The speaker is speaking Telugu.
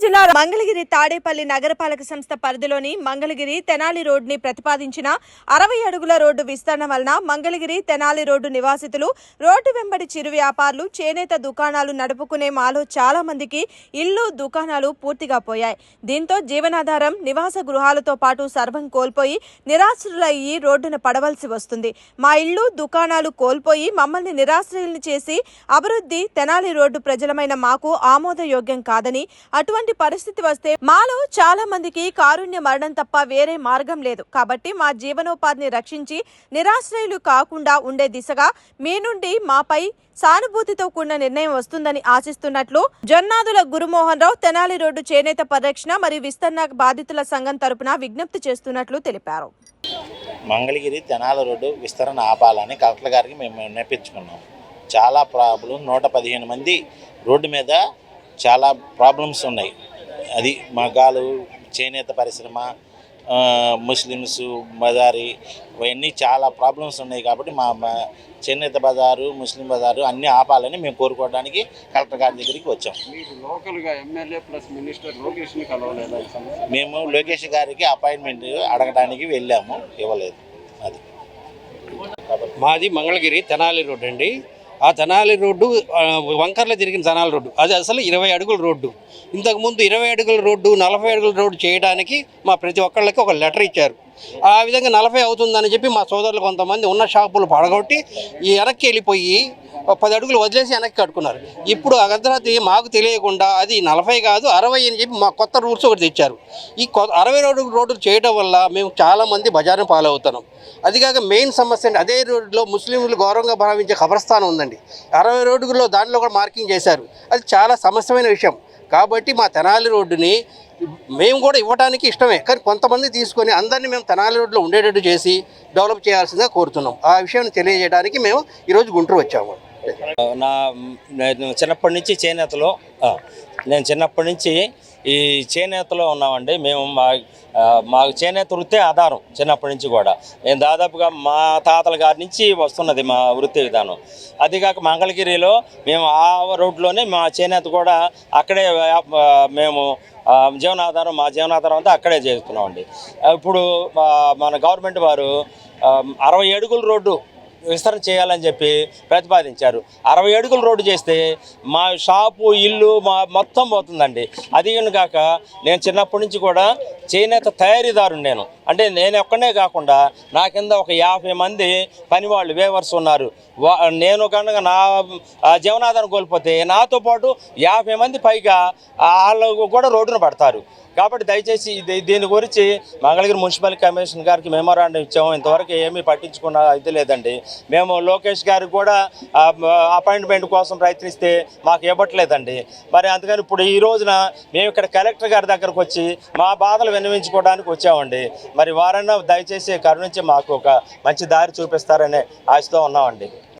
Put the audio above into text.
మంగళగిరి తాడేపల్లి నగరపాలక సంస్థ పరిధిలోని మంగళగిరి తెనాలి రోడ్డుని ప్రతిపాదించిన అరవై అడుగుల రోడ్డు విస్తరణ వలన మంగళగిరి తెనాలి రోడ్డు నివాసితులు రోడ్డు వెంబడి చిరు వ్యాపారులు చేనేత దుకాణాలు నడుపుకునే మాలో చాలా మందికి ఇల్లు దుకాణాలు పూర్తిగా పోయాయి. దీంతో జీవనాధారం నివాస గృహాలతో పాటు సర్వం కోల్పోయి నిరాశ్రులయ్యి రోడ్డున పడవలసి వస్తుంది. మా ఇల్లు దుకాణాలు కోల్పోయి మమ్మల్ని నిరాశ్రయుల్ని చేసి అభివృద్ధి తెనాలి రోడ్డు ప్రజలమైన మాకు ఆమోదయోగ్యం కాదని అటువంటి పరిస్థితి వస్తే మాలో చాలా మందికి కారుణ్య మరణం తప్ప వేరే మార్గం లేదు. కాబట్టి మా జీవనోపాధిని రక్షించి నిరాశ్రయులు కాకుండా ఉండే దిశగా మీ నుండి మాపై సానుభూతితో కూడిన నిర్ణయం వస్తుందని ఆశిస్తున్నట్లు జొన్నాదుల గురుమోహన్ రావు తెనాలి రోడ్డు చేనేత పరిరక్షణ మరియు విస్తరణ బాధితుల సంఘం తరపున విజ్ఞప్తి చేస్తున్నట్లు తెలిపారు. మంగళగిరి తెనాల రోడ్డు విస్తరణ ఆపాలని కలెక్టర్ గారికి మేము విన్నపించుకున్నాం చాలా ప్రాబ్లం. నూట పదిహేను మంది రోడ్డు మీద చాలా ప్రాబ్లమ్స్ ఉన్నాయి. అది మగాలు చేనేత పరిశ్రమ ముస్లిమ్స్ బజారి ఇవన్నీ చాలా ప్రాబ్లమ్స్ ఉన్నాయి కాబట్టి మా చేనేత బజారు ముస్లిం బజారు అన్నీ ఆపాలని మేము కోరుకోవడానికి కలెక్టర్ గారి దగ్గరికి వచ్చాం. మీరు లోకల్గా ఎమ్మెల్యే ప్లస్ మినిస్టర్ లోకేష్ని కలవలేదా ఈ సమస్య? మేము లోకేష్ గారికి అపాయింట్మెంట్ అడగడానికి వెళ్ళాము ఇవ్వలేదు. అది. మాది మంగళగిరి తెనాలి రోడ్డు అండి. ఆ తెనాలి రోడ్డు వంకర్లో తిరిగిన తెనాలి రోడ్డు. అది అసలు ఇరవై అడుగుల రోడ్డు. ఇంతకుముందు ఇరవై అడుగుల రోడ్డు నలభై అడుగుల రోడ్డు చేయడానికి మా ప్రతి ఒక్కళ్ళకి ఒక లెటర్ ఇచ్చారు. ఆ విధంగా నలభై అవుతుందని చెప్పి మా సోదరులు కొంతమంది ఉన్న షాపులు పడగొట్టి ఈ వెనక్కి వెళ్ళిపోయి పది అడుగులు వదిలేసి వెనక్కి కట్టుకున్నారు. ఇప్పుడు అర్ధరాత్రి మాకు తెలియకుండా అది నలభై కాదు అరవై అని చెప్పి మా కొత్త రూల్స్ ఒకటి తెచ్చారు. ఈ కొత్త అరవై రోడ్డు రోడ్డు చేయడం వల్ల మేము చాలామంది బజారును పాలవుతున్నాం. అది కాక మెయిన్ సమస్య అండి అదే రోడ్లో ముస్లింలు గౌరవంగా భావించే ఖబరస్థానం ఉందండి. అరవై రోడ్డులో దానిలో కూడా మార్కింగ్ చేశారు. అది చాలా సమస్యమైన విషయం. కాబట్టి మా తెనాలి రోడ్డుని మేము కూడా ఇవ్వడానికి ఇష్టమే. కానీ కొంతమంది తీసుకొని అందరినీ మేము తెనాలి రోడ్లో ఉండేటట్టు చేసి డెవలప్ చేయాల్సిందిగా కోరుతున్నాం. ఆ విషయాన్ని తెలియజేయడానికి మేము ఈరోజు గుంటూరు వచ్చాము. నా నేను చిన్నప్పటి నుంచి చేనేతలో నేను చిన్నప్పటి నుంచి ఈ చేనేతలో ఉన్నామండి. మేము మా మాకు చేనేత వృత్తే ఆధారం చిన్నప్పటి నుంచి కూడా. నేను దాదాపుగా మా తాతల గారి నుంచి వస్తున్నది మా వృత్తి విధానం. అది కాక మంగళగిరిలో మేము ఆ రోడ్లోనే మా చేనేత కూడా అక్కడే మేము జీవనాధారం మా జీవనాధారం అంతా అక్కడే చేస్తున్నామండి. ఇప్పుడు మన గవర్నమెంట్ వారు అరవై అడుగుల రోడ్డు విస్తరణ చేయాలని చెప్పి ప్రతిపాదించారు. అరవై అడుగులు రోడ్డు చేస్తే మా షాపు ఇల్లు మా మొత్తం పోతుందండి. అది కాక నేను చిన్నప్పటి నుంచి కూడా చేనేత తయారీదారు నేను. అంటే నేను ఒక్కనే కాకుండా నా కింద ఒక యాభై మంది పనివాళ్ళు వేవర్స్ ఉన్నారు. వా- నేను కనుక నా జీవనాధారం కోల్పోతే నాతో పాటు యాభై మంది పైగా వాళ్ళు కూడా రోడ్డున పడతారు. కాబట్టి దయచేసి దీని గురించి మంగళగిరి మున్సిపల్ కమిషన్ గారికి మెమోరాండం ఇచ్చాము. ఇంతవరకు ఏమీ పట్టించుకున్న ఇది లేదండి. మేము లోకేష్ గారికి కూడా అపాయింట్మెంట్ కోసం ప్రయత్నిస్తే మాకు ఇవ్వట్లేదండి. మరి అందుకని ఇప్పుడు ఈ రోజున మేము ఇక్కడ కలెక్టర్ గారి దగ్గరకు వచ్చి మా బాధలు విన్నవించుకోవడానికి వచ్చామండి. మరి వారన్నా దయచేసి కరుణించి మాకు ఒక మంచి దారి చూపిస్తారనే ఆశతో ఉన్నామండి.